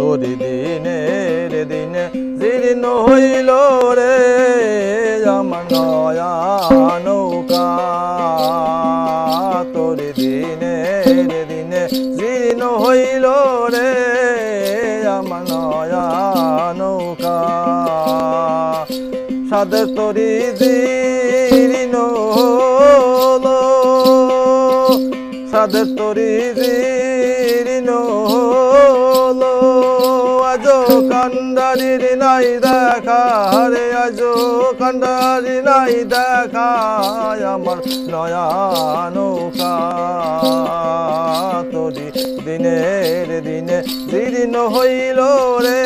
তোরি দিনের দিনে জীর্ণ হইল রে, আমার নয়া নৌকা। তোরি দিনের দিনে জীর্ণ হইল রে, আমার নয়া নৌকা। সাদের তরি জীর্ণ সাদের তরি জীর্ণ কান্ডারির নাই দেখা রে, আজ কান্ডারি নাই দেখা আমার নয়া নৌকা তরি দিনের দিনে দিদিন হইল রে,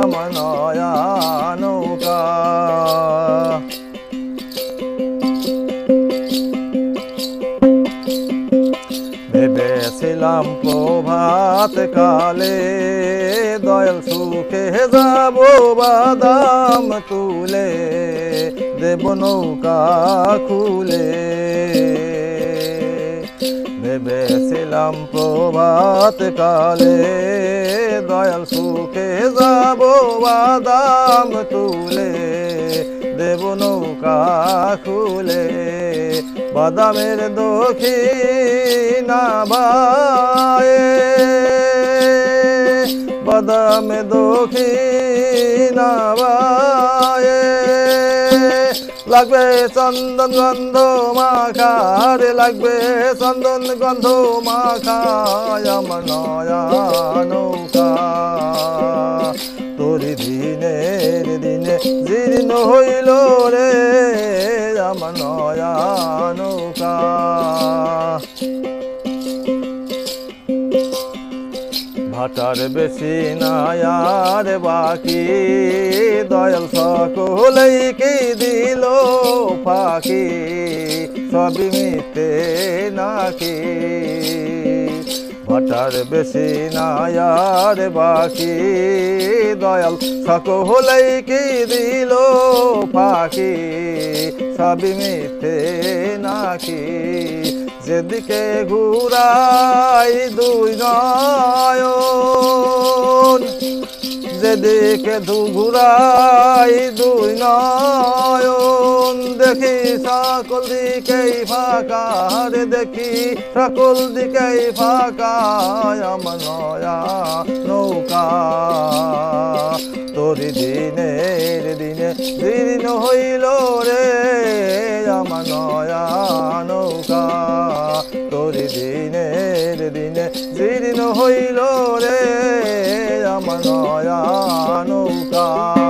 আমার নয়া ভেবেছিলাম প্রভাত কালে। দয়াল সুখে যাব বাদাম তুলে, দেব নৌকা খুলে। ভেবেছিলাম প্রভাত কালে, দয়াল সুখে যাব বাদাম তুলে। দেব নৌকা খুলে বাদামের দক্ষিণা বায়ে। বাদামে দক্ষিণা লাগবে চন্দন গন্ধ মাখা রে লাগবে চন্দন গন্ধ মাখা আমার নয়া হইল রে আমার নয়া নৌকা ভাটার বেশি নায়ার বাকি, দয়াল সকলেই কি দিল ফাঁকি? সবই মিতে নাকি? ভাটার বেশি নায়ার বাকি, দয়াল সকলেই কি দিল ফাঁকি, সবই মিথ্যে নাকি? যেদিকে ঘুরাই দুই নয়ন, যেদিকে দু ঘুরাই দুই নয়ন, দেখি সকল দিকেই ফাঁকা রে দেখি সকল দিকেই ফাঁকা, আমার নয়া দিনে দিন হইল রে, আমার নয়া নৌকা। তোরি দিনের দিনে জীর্ণ হইল রে, আমার নয়া নৌকা।